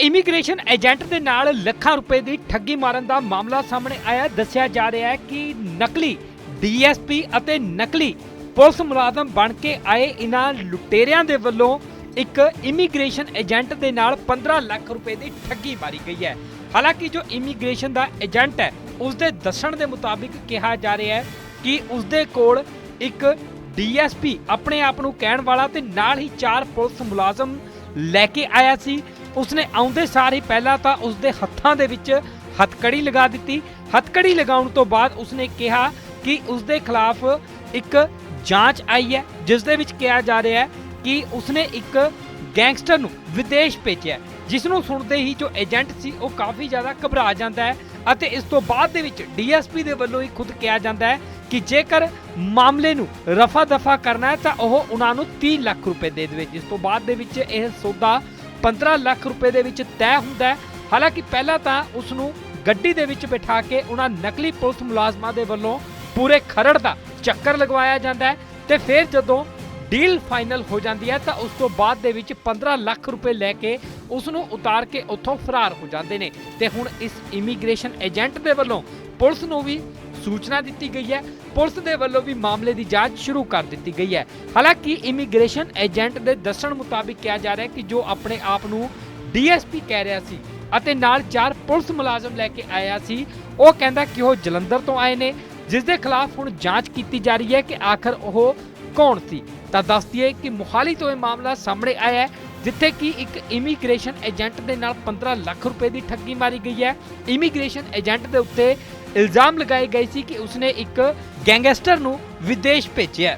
Immigration agent ਦੇ ਨਾਲ ਲੱਖਾਂ ਰੁਪਏ ਦੀ ਠੱਗੀ ਮਾਰਨ ਦਾ ਮਾਮਲਾ ਸਾਹਮਣੇ ਆਇਆ। ਦੱਸਿਆ ਜਾ ਰਿਹਾ ਹੈ ਕਿ ਨਕਲੀ ਡੀਐਸਪੀ ਅਤੇ ਨਕਲੀ ਪੁਲਿਸ ਮੁਲਾਜ਼ਮ ਬਣ ਕੇ ਆਏ ਇਹਨਾਂ ਲੁਟੇਰਿਆਂ ਦੇ ਵੱਲੋਂ ਇੱਕ ਇਮੀਗ੍ਰੇਸ਼ਨ ਏਜੰਟ ਦੇ ਨਾਲ 15 ਲੱਖ ਰੁਪਏ ਦੀ ਠੱਗੀ ਮਾਰੀ ਗਈ ਹੈ। ਹਾਲਾਂਕਿ ਜੋ ਇਮੀਗ੍ਰੇਸ਼ਨ ਦਾ ਏਜੰਟ ਹੈ ਉਸ ਦੇ ਦੱਸਣ ਦੇ ਮੁਤਾਬਿਕ ਕਿਹਾ ਜਾ ਰਿਹਾ ਹੈ ਕਿ ਉਸ ਦੇ ਕੋਲ ਇੱਕ ਡੀਐਸਪੀ ਆਪਣੇ ਆਪ ਨੂੰ ਕਹਿਣ ਵਾਲਾ ਤੇ ਨਾਲ ਹੀ ਚਾਰ ਪੁਲਿਸ ਮੁਲਾਜ਼ਮ ਲੈ ਕੇ ਆਇਆ ਸੀ। ਉਸਨੇ ਆਉਂਦੇ ਸਾਰ ਹੀ ਪਹਿਲਾਂ ਤਾਂ ਉਸਦੇ ਹੱਥਾਂ ਦੇ ਵਿੱਚ ਹੱਥਕੜੀ ਲਗਾ ਦਿੱਤੀ। ਹੱਥਕੜੀ ਲਗਾਉਣ ਤੋਂ ਬਾਅਦ ਉਸਨੇ ਕਿਹਾ ਕਿ ਉਸਦੇ ਖਿਲਾਫ ਇੱਕ ਜਾਂਚ ਆਈ ਹੈ, ਜਿਸ ਦੇ ਵਿੱਚ ਕਿਹਾ ਜਾ ਰਿਹਾ ਹੈ ਕਿ ਉਸਨੇ ਇੱਕ ਗੈਂਗਸਟਰ ਨੂੰ ਵਿਦੇਸ਼ ਭੇਜਿਆ ਜਿਸ ਨੂੰ ਸੁਣਦੇ ਹੀ ਜੋ ਏਜੰਟ ਸੀ, ਉਹ ਕਾਫੀ ਜ਼ਿਆਦਾ ਘਬਰਾ ਜਾਂਦਾ ਹੈ ਅਤੇ ਇਸ ਤੋਂ ਬਾਅਦ ਦੇ ਵਿੱਚ ਡੀਐਸਪੀ ਦੇ ਵੱਲੋਂ ਹੀ ਖੁਦ ਕਿਹਾ ਜਾਂਦਾ ਹੈ ਕਿ ਜੇਕਰ ਮਾਮਲੇ ਨੂੰ ਰਫਾ ਦਫਾ ਕਰਨਾ ਹੈ ਤਾਂ ਉਹ ਉਹਨਾਂ ਨੂੰ 30 ਲੱਖ ਰੁਪਏ ਦੇ ਦੇਵੇ। ਜਿਸ ਤੋਂ ਬਾਅਦ ਦੇ ਵਿੱਚ ਇਹ ਸੌਦਾ 15 ਲੱਖ ਰੁਪਏ ਦੇ ਵਿੱਚ ਤੈਅ ਹੁੰਦਾ ਹੈ। ਹਾਲਾਂਕਿ ਪਹਿਲਾਂ ਤਾਂ ਉਸ ਨੂੰ ਗੱਡੀ ਦੇ ਵਿੱਚ ਬਿਠਾ ਕੇ ਉਹਨਾਂ ਨਕਲੀ ਪੁਲਿਸ ਮੁਲਾਜ਼ਮਾਂ ਦੇ ਵੱਲੋਂ ਪੂਰੇ ਖਰੜ ਦਾ ਚੱਕਰ ਲਗਵਾਇਆ ਜਾਂਦਾ ਹੈ ਤੇ ਫਿਰ ਜਦੋਂ ਡੀਲ ਫਾਈਨਲ ਹੋ ਜਾਂਦੀ ਹੈ ਤਾਂ ਉਸ ਤੋਂ ਬਾਅਦ ਦੇ ਵਿੱਚ 15 ਲੱਖ ਰੁਪਏ ਲੈ ਕੇ ਉਸ ਨੂੰ ਉਤਾਰ ਕੇ ਉੱਥੋਂ ਫਰਾਰ ਹੋ ਜਾਂਦੇ ਨੇ। ਤੇ ਹੁਣ ਇਸ ਇਮੀਗ੍ਰੇਸ਼ਨ ਏਜੰਟ ਦੇ ਵੱਲੋਂ ਪੁਲਿਸ ਨੂੰ ਵੀ ਸੂਚਨਾ ਦਿੱਤੀ ਗਈ ਹੈ। ਪੁਲਿਸ ਦੇ ਵੱਲੋਂ ਵੀ ਮਾਮਲੇ ਦੀ ਜਾਂਚ ਸ਼ੁਰੂ ਕਰ ਦਿੱਤੀ ਗਈ ਹੈ। ਹਾਲਾਂਕਿ ਇਮੀਗ੍ਰੇਸ਼ਨ ਏਜੰਟ ਦੇ ਦੱਸਣ ਮੁਤਾਬਿਕ ਕਿਹਾ ਜਾ ਰਿਹਾ ਹੈ ਕਿ ਜੋ ਆਪਣੇ ਆਪ ਨੂੰ ਡੀਐਸਪੀ ਕਹਿ ਰਿਹਾ ਸੀ ਅਤੇ ਨਾਲ ਚਾਰ ਪੁਲਿਸ ਮੁਲਾਜ਼ਮ ਲੈ ਕੇ ਆਇਆ ਸੀ, ਉਹ ਕਹਿੰਦਾ ਕਿ ਉਹ ਜਲੰਧਰ ਤੋਂ ਆਏ ਨੇ, ਜਿਸ ਦੇ ਖਿਲਾਫ ਹੁਣ ਜਾਂਚ ਕੀਤੀ ਜਾ ਰਹੀ ਹੈ ਕਿ ਆਖਰ ਉਹ ਕੌਣ ਸੀ। ਤਾਂ ਦੱਸ ਦਈਏ ਕਿ ਮੁਹਾਲੀ ਤੋਂ ਇਹ ਮਾਮਲਾ ਸਾਹਮਣੇ ਆਇਆ ਹੈ, ਜਿੱਥੇ ਕਿ ਇੱਕ ਇਮੀਗ੍ਰੇਸ਼ਨ ਏਜੰਟ ਦੇ ਨਾਲ 15 ਲੱਖ ਰੁਪਏ ਦੀ ਠੱਗੀ ਮਾਰੀ ਗਈ ਹੈ। ਇਮੀਗ੍ਰੇਸ਼ਨ ਏਜੰਟ ਦੇ ਉੱਤੇ ਇਲਜ਼ਾਮ ਲਗਾਏ ਗਏ ਸੀ ਕਿ ਉਸਨੇ ਇੱਕ ਗੈਂਗਸਟਰ ਨੂੰ ਵਿਦੇਸ਼ ਭੇਜਿਆ